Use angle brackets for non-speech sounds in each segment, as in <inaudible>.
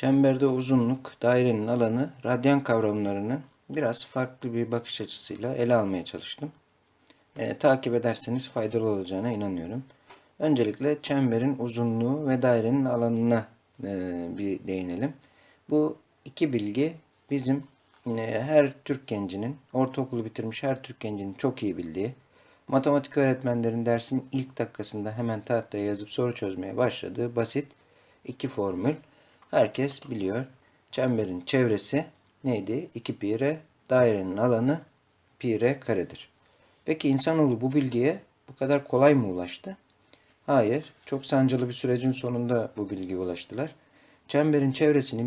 Çemberde uzunluk, dairenin alanı, radyan kavramlarını biraz farklı bir bakış açısıyla ele almaya çalıştım. Ee, takip ederseniz faydalı olacağına inanıyorum. Öncelikle çemberin uzunluğu ve dairenin alanına e, bir değinelim. Bu iki bilgi bizim e, her Türk gencinin, ortaokulu bitirmiş her Türk gencinin çok iyi bildiği, matematik öğretmenlerin dersin ilk dakikasında hemen tahtaya yazıp soru çözmeye başladığı basit iki formül. Herkes biliyor. Çemberin çevresi neydi? 2 pi r, dairenin alanı pi r karedir. Peki insanoğlu bu bilgiye bu kadar kolay mı ulaştı? Hayır, çok sancılı bir sürecin sonunda bu bilgiye ulaştılar. Çemberin çevresini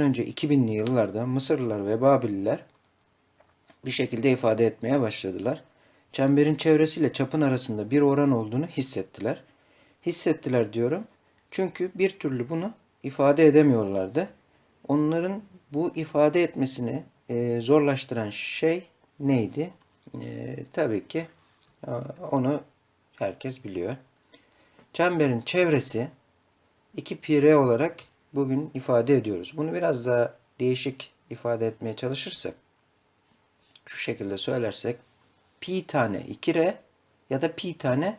önce 2000'li yıllarda Mısırlılar ve Babililer bir şekilde ifade etmeye başladılar. Çemberin çevresiyle çapın arasında bir oran olduğunu hissettiler. Hissettiler diyorum. Çünkü bir türlü bunu ifade edemiyorlardı. Onların bu ifade etmesini e, zorlaştıran şey neydi? E, tabii ki e, onu herkes biliyor. Çemberin çevresi 2 pi r olarak bugün ifade ediyoruz. Bunu biraz daha değişik ifade etmeye çalışırsak şu şekilde söylersek pi tane 2r ya da pi tane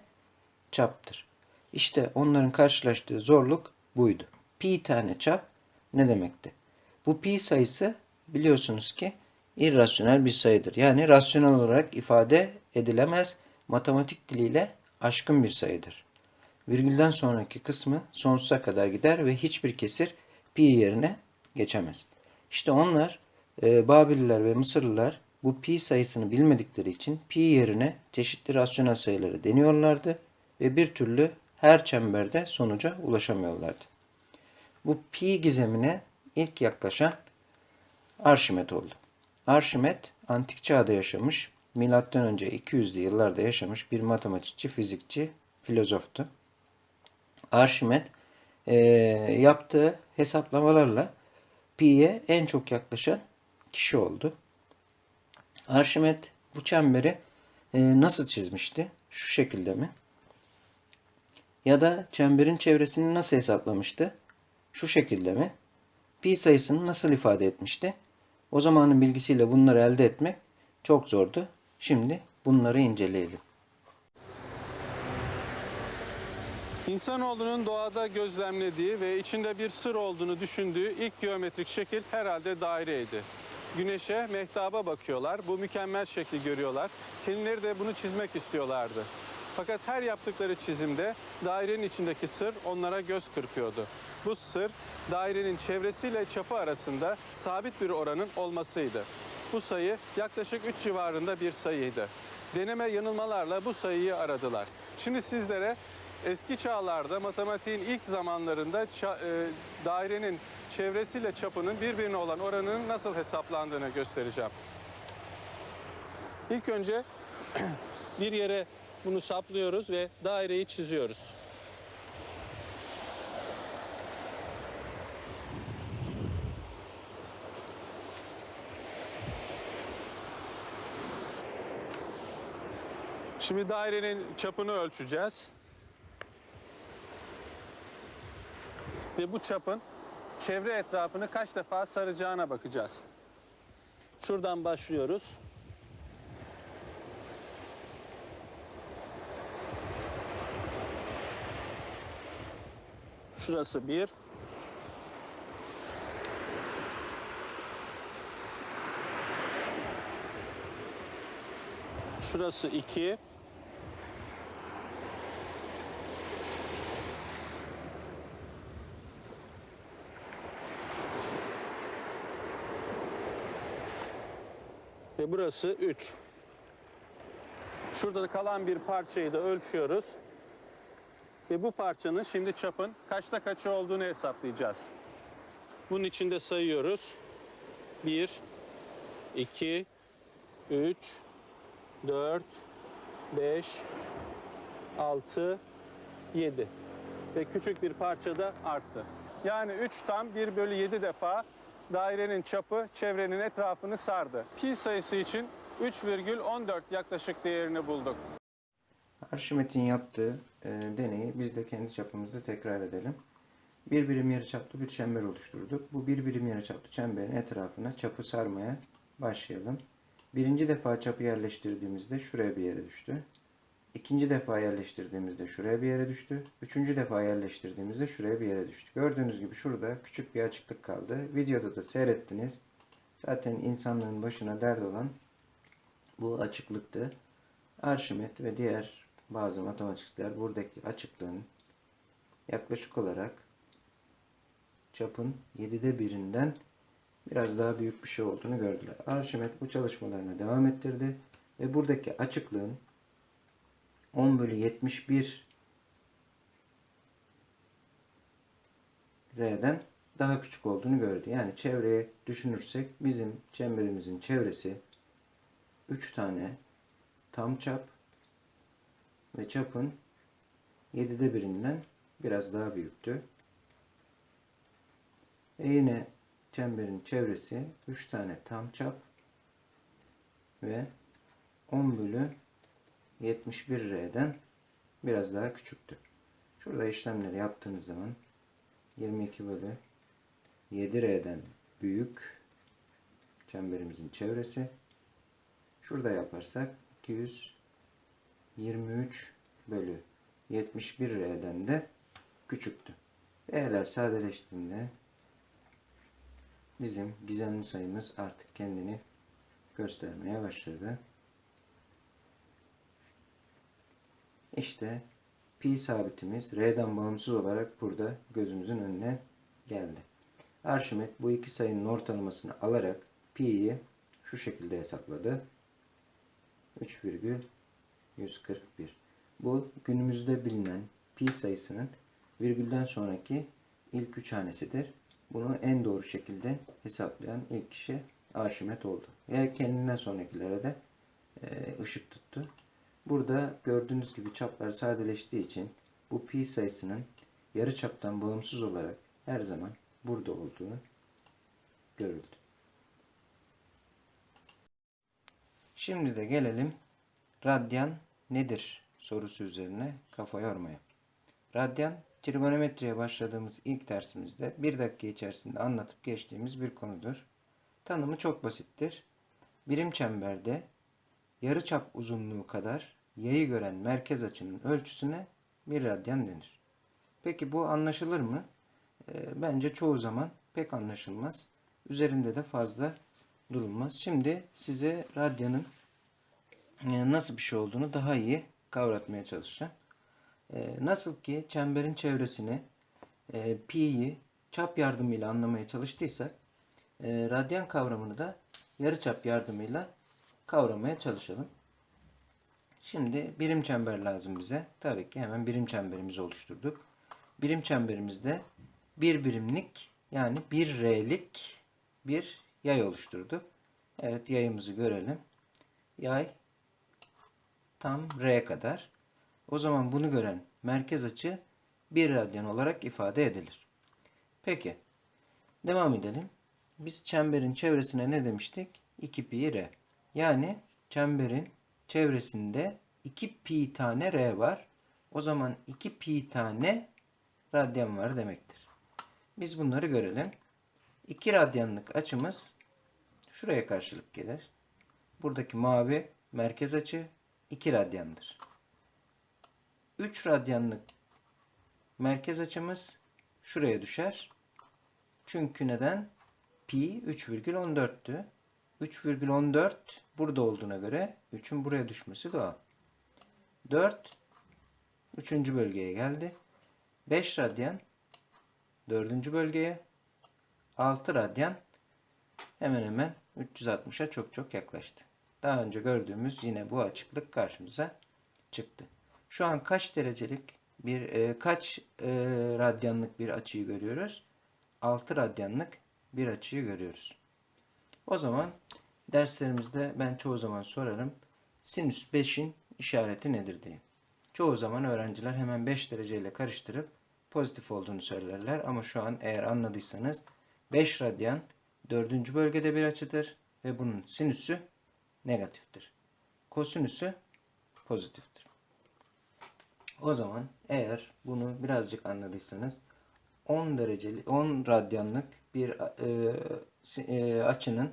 çaptır. İşte onların karşılaştığı zorluk buydu. Pi tane çap ne demekti? Bu pi sayısı biliyorsunuz ki irrasyonel bir sayıdır. Yani rasyonel olarak ifade edilemez matematik diliyle aşkın bir sayıdır. Virgülden sonraki kısmı sonsuza kadar gider ve hiçbir kesir pi yerine geçemez. İşte onlar e, Babililer ve Mısırlılar bu pi sayısını bilmedikleri için pi yerine çeşitli rasyonel sayıları deniyorlardı ve bir türlü her çemberde sonuca ulaşamıyorlardı. Bu pi gizemine ilk yaklaşan Arşimet oldu. Arşimet antik çağda yaşamış, milattan önce 200'lü yıllarda yaşamış bir matematikçi, fizikçi, filozoftu. Arşimet e, yaptığı hesaplamalarla pi'ye en çok yaklaşan kişi oldu. Arşimet bu çemberi e, nasıl çizmişti? Şu şekilde mi? Ya da çemberin çevresini nasıl hesaplamıştı? Şu şekilde mi? Pi sayısını nasıl ifade etmişti? O zamanın bilgisiyle bunları elde etmek çok zordu. Şimdi bunları inceleyelim. İnsanoğlunun doğada gözlemlediği ve içinde bir sır olduğunu düşündüğü ilk geometrik şekil herhalde daireydi. Güneşe, mehtaba bakıyorlar. Bu mükemmel şekli görüyorlar. Kendileri de bunu çizmek istiyorlardı. Fakat her yaptıkları çizimde dairenin içindeki sır onlara göz kırpıyordu. Bu sır dairenin çevresiyle çapı arasında sabit bir oranın olmasıydı. Bu sayı yaklaşık 3 civarında bir sayıydı. Deneme yanılmalarla bu sayıyı aradılar. Şimdi sizlere eski çağlarda matematiğin ilk zamanlarında ça- e, dairenin çevresiyle çapının birbirine olan oranının nasıl hesaplandığını göstereceğim. İlk önce <clears throat> bir yere bunu saplıyoruz ve daireyi çiziyoruz. Şimdi dairenin çapını ölçeceğiz. Ve bu çapın çevre etrafını kaç defa saracağına bakacağız. Şuradan başlıyoruz. Şurası bir. Şurası iki. Ve burası 3. Şurada kalan bir parçayı da ölçüyoruz. Ve bu parçanın şimdi çapın kaçta kaçı olduğunu hesaplayacağız. Bunun içinde sayıyoruz. 1, 2, 3, 4, 5, 6, 7. Ve küçük bir parça da arttı. Yani 3 tam 1 bölü 7 defa dairenin çapı çevrenin etrafını sardı. Pi sayısı için 3,14 yaklaşık değerini bulduk. Arşimet'in yaptığı e, deneyi biz de kendi çapımızda tekrar edelim. bir birim yarıçaplı bir çember oluşturduk. Bu bir birim yarıçaplı çemberin etrafına çapı sarmaya başlayalım. Birinci defa çapı yerleştirdiğimizde şuraya bir yere düştü. İkinci defa yerleştirdiğimizde şuraya bir yere düştü. Üçüncü defa yerleştirdiğimizde şuraya bir yere düştü. Gördüğünüz gibi şurada küçük bir açıklık kaldı. Videoda da seyrettiniz. Zaten insanlığın başına dert olan bu açıklıktı. Arşimet ve diğer bazı matematikçiler buradaki açıklığın yaklaşık olarak çapın 7'de birinden biraz daha büyük bir şey olduğunu gördüler. Arşimet bu çalışmalarına devam ettirdi ve buradaki açıklığın 10 bölü 71 R'den daha küçük olduğunu gördü. Yani çevreye düşünürsek bizim çemberimizin çevresi 3 tane tam çap ve çapın 7'de birinden biraz daha büyüktü. Ve yine çemberin çevresi 3 tane tam çap ve 10 bölü 71 R'den biraz daha küçüktü. Şurada işlemleri yaptığınız zaman 22 bölü 7 R'den büyük çemberimizin çevresi. Şurada yaparsak 223 bölü 71 R'den de küçüktü. R'ler sadeleştiğinde bizim gizemli sayımız artık kendini göstermeye başladı. İşte pi sabitimiz R'den bağımsız olarak burada gözümüzün önüne geldi. Arşimet bu iki sayının ortalamasını alarak pi'yi şu şekilde hesapladı. 3,141. Bu günümüzde bilinen pi sayısının virgülden sonraki ilk üç hanesidir. Bunu en doğru şekilde hesaplayan ilk kişi Arşimet oldu. Ve kendinden sonrakilere de e, ışık tuttu. Burada gördüğünüz gibi çaplar sadeleştiği için bu pi sayısının yarı çaptan bağımsız olarak her zaman burada olduğu görüldü. Şimdi de gelelim radyan nedir sorusu üzerine kafa yormaya. Radyan trigonometriye başladığımız ilk dersimizde bir dakika içerisinde anlatıp geçtiğimiz bir konudur. Tanımı çok basittir. Birim çemberde yarıçap uzunluğu kadar yayı gören merkez açının ölçüsüne bir radyan denir. Peki bu anlaşılır mı? E, bence çoğu zaman pek anlaşılmaz. Üzerinde de fazla durulmaz. Şimdi size radyanın nasıl bir şey olduğunu daha iyi kavratmaya çalışacağım. E, nasıl ki çemberin çevresini e, pi'yi çap yardımıyla anlamaya çalıştıysak e, radyan kavramını da yarıçap yardımıyla kavramaya çalışalım. Şimdi birim çember lazım bize. Tabii ki hemen birim çemberimizi oluşturduk. Birim çemberimizde bir birimlik yani bir R'lik bir yay oluşturduk. Evet yayımızı görelim. Yay tam R kadar. O zaman bunu gören merkez açı 1 radyan olarak ifade edilir. Peki. Devam edelim. Biz çemberin çevresine ne demiştik? 2 pi r. Yani çemberin çevresinde 2 pi tane r var. O zaman 2 pi tane radyan var demektir. Biz bunları görelim. 2 radyanlık açımız şuraya karşılık gelir. Buradaki mavi merkez açı 2 radyandır. 3 radyanlık merkez açımız şuraya düşer. Çünkü neden? Pi 3,14'tü. 3,14 burada olduğuna göre 3'ün buraya düşmesi doğal. 4 3. bölgeye geldi. 5 radyan 4. bölgeye 6 radyan hemen hemen 360'a çok çok yaklaştı. Daha önce gördüğümüz yine bu açıklık karşımıza çıktı. Şu an kaç derecelik bir e, kaç e, radyanlık bir açıyı görüyoruz? 6 radyanlık bir açıyı görüyoruz. O zaman derslerimizde ben çoğu zaman sorarım. Sinüs 5'in işareti nedir diye. Çoğu zaman öğrenciler hemen 5 dereceyle karıştırıp pozitif olduğunu söylerler. Ama şu an eğer anladıysanız 5 radyan 4. bölgede bir açıdır ve bunun sinüsü negatiftir. Kosinüsü pozitiftir. O zaman eğer bunu birazcık anladıysanız 10 dereceli 10 radyanlık bir e, e, açının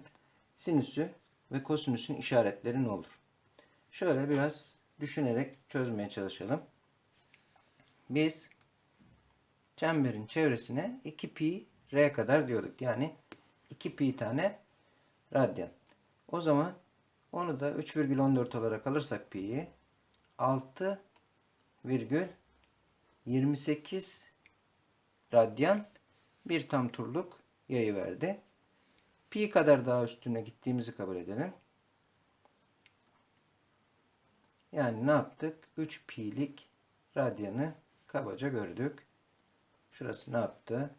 sinüsü ve kosinüsün işaretleri ne olur? Şöyle biraz düşünerek çözmeye çalışalım. Biz çemberin çevresine 2 pi r kadar diyorduk. Yani 2 pi tane radyan. O zaman onu da 3,14 olarak alırsak pi'yi 6 virgül 28 radyan bir tam turluk yayı verdi. Pi kadar daha üstüne gittiğimizi kabul edelim. Yani ne yaptık? 3 pi'lik radyanı kabaca gördük. Şurası ne yaptı?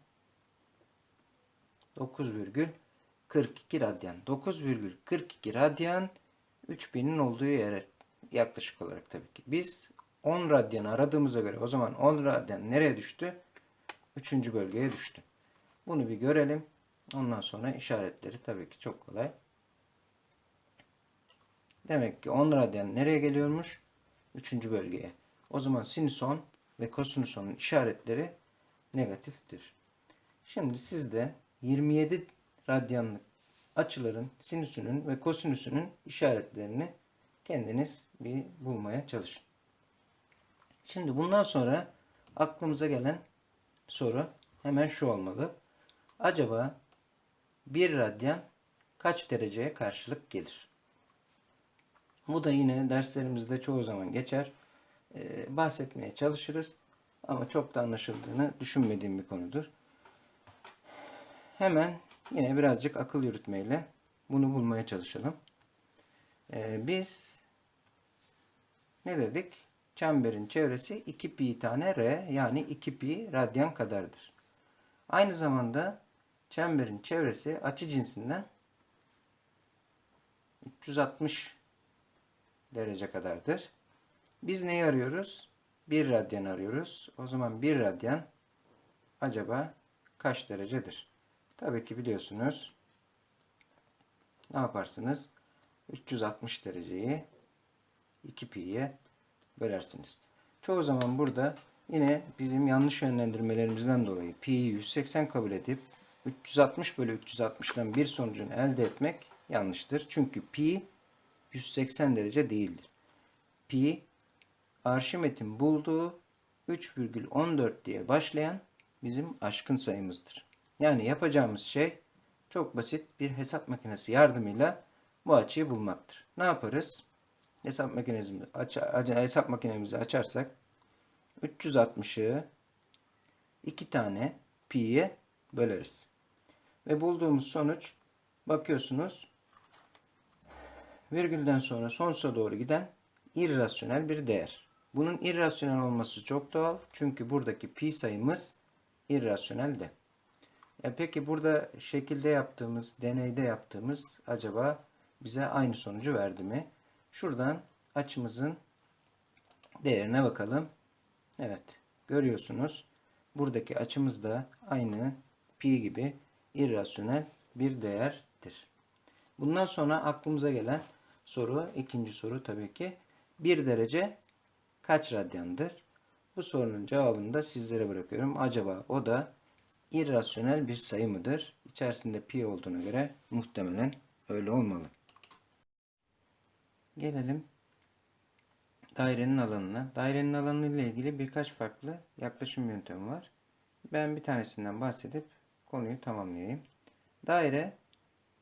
9,42 radyan. 9,42 radyan 3000'in olduğu yere yaklaşık olarak tabii ki. Biz 10 radyanı aradığımıza göre o zaman 10 radyan nereye düştü? 3. bölgeye düştü. Bunu bir görelim. Ondan sonra işaretleri tabii ki çok kolay. Demek ki 10 radyan nereye geliyormuş? 3. bölgeye. O zaman sinüs 10 ve kosinüs 10'un işaretleri negatiftir. Şimdi siz de 27 radyanlık açıların sinüsünün ve kosinüsünün işaretlerini kendiniz bir bulmaya çalışın. Şimdi bundan sonra aklımıza gelen soru hemen şu olmalı. Acaba 1 radyan kaç dereceye karşılık gelir? Bu da yine derslerimizde çoğu zaman geçer. Ee, bahsetmeye çalışırız. Ama çok da anlaşıldığını düşünmediğim bir konudur. Hemen yine birazcık akıl yürütmeyle bunu bulmaya çalışalım. Ee, biz ne dedik? Çemberin çevresi 2 pi tane r yani 2 pi radyan kadardır. Aynı zamanda çemberin çevresi açı cinsinden 360 derece kadardır. Biz neyi arıyoruz? 1 radyan arıyoruz. O zaman 1 radyan acaba kaç derecedir? Tabii ki biliyorsunuz. Ne yaparsınız? 360 dereceyi 2 pi'ye bölersiniz. Çoğu zaman burada yine bizim yanlış yönlendirmelerimizden dolayı pi'yi 180 kabul edip 360 bölü 360'dan bir sonucunu elde etmek yanlıştır. Çünkü pi 180 derece değildir. Pi Arşimet'in bulduğu 3,14 diye başlayan bizim aşkın sayımızdır. Yani yapacağımız şey çok basit bir hesap makinesi yardımıyla bu açıyı bulmaktır. Ne yaparız? Hesap makinemizi, aç, hesap makinemizi açarsak 360'ı 2 tane pi'ye böleriz. Ve bulduğumuz sonuç bakıyorsunuz virgülden sonra sonsuza doğru giden irrasyonel bir değer. Bunun irrasyonel olması çok doğal. Çünkü buradaki pi sayımız irrasyonel de. E peki burada şekilde yaptığımız, deneyde yaptığımız acaba bize aynı sonucu verdi mi? Şuradan açımızın değerine bakalım. Evet, görüyorsunuz. Buradaki açımız da aynı pi gibi irrasyonel bir değerdir. Bundan sonra aklımıza gelen soru, ikinci soru tabii ki 1 derece kaç radyandır? Bu sorunun cevabını da sizlere bırakıyorum. Acaba o da irrasyonel bir sayı mıdır? İçerisinde pi olduğuna göre muhtemelen öyle olmalı. Gelelim dairenin alanına. Dairenin alanı ile ilgili birkaç farklı yaklaşım yöntemi var. Ben bir tanesinden bahsedip konuyu tamamlayayım. Daire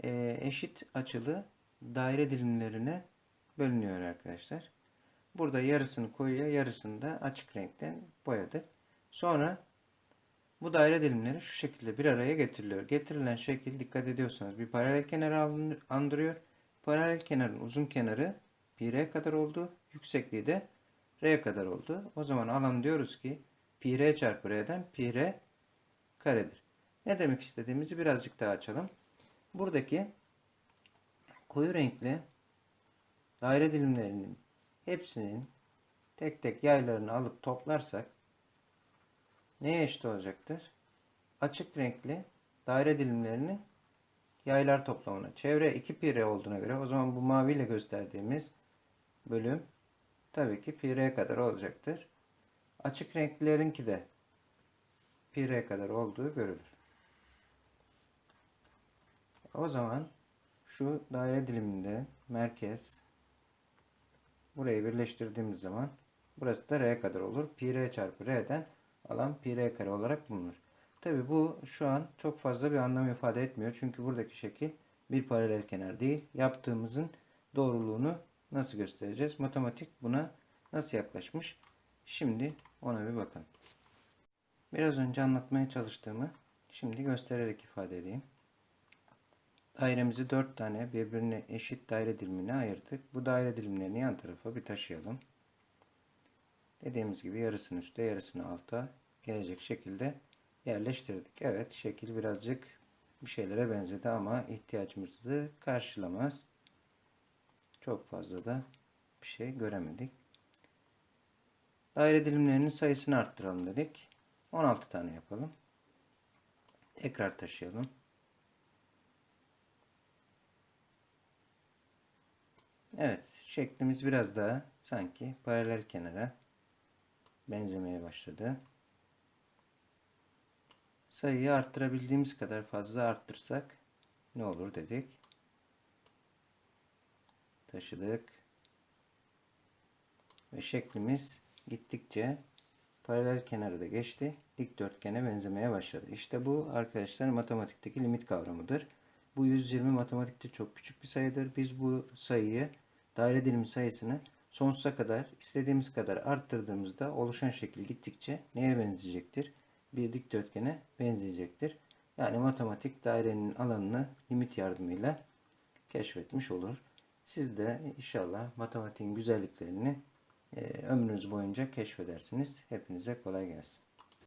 e, eşit açılı daire dilimlerine bölünüyor arkadaşlar. Burada yarısını koyuya yarısını da açık renkten boyadık. Sonra bu daire dilimleri şu şekilde bir araya getiriliyor. Getirilen şekil dikkat ediyorsanız bir paralel kenarı andırıyor. Paralel kenarın uzun kenarı pi r kadar oldu. Yüksekliği de r kadar oldu. O zaman alan diyoruz ki pi r çarpı r'den pi r karedir. Ne demek istediğimizi birazcık daha açalım. Buradaki koyu renkli daire dilimlerinin hepsinin tek tek yaylarını alıp toplarsak neye eşit olacaktır? Açık renkli daire dilimlerinin yaylar toplamına. Çevre 2 pi r olduğuna göre o zaman bu maviyle gösterdiğimiz bölüm tabii ki pi r kadar olacaktır. Açık renklerinki de pi r kadar olduğu görülür. O zaman şu daire diliminde merkez burayı birleştirdiğimiz zaman burası da r kadar olur. Pi r çarpı r'den alan pi r kare olarak bulunur. Tabi bu şu an çok fazla bir anlam ifade etmiyor. Çünkü buradaki şekil bir paralel kenar değil. Yaptığımızın doğruluğunu nasıl göstereceğiz? Matematik buna nasıl yaklaşmış? Şimdi ona bir bakalım. Biraz önce anlatmaya çalıştığımı şimdi göstererek ifade edeyim. Dairemizi 4 tane birbirine eşit daire dilimine ayırdık. Bu daire dilimlerini yan tarafa bir taşıyalım. Dediğimiz gibi yarısını üstte yarısını alta gelecek şekilde yerleştirdik. Evet şekil birazcık bir şeylere benzedi ama ihtiyacımızı karşılamaz. Çok fazla da bir şey göremedik. Daire dilimlerinin sayısını arttıralım dedik. 16 tane yapalım. Tekrar taşıyalım. Evet, şeklimiz biraz daha sanki paralel kenara benzemeye başladı. Sayıyı arttırabildiğimiz kadar fazla arttırsak ne olur dedik. Taşıdık. Ve şeklimiz gittikçe paralel kenarı da geçti. Dikdörtgene benzemeye başladı. İşte bu arkadaşlar matematikteki limit kavramıdır. Bu 120 matematikte çok küçük bir sayıdır. Biz bu sayıyı daire dilimi sayısını sonsuza kadar istediğimiz kadar arttırdığımızda oluşan şekil gittikçe neye benzeyecektir? Bir dikdörtgene benzeyecektir. Yani matematik dairenin alanını limit yardımıyla keşfetmiş olur. Siz de inşallah matematiğin güzelliklerini e, ömrünüz boyunca keşfedersiniz. Hepinize kolay gelsin.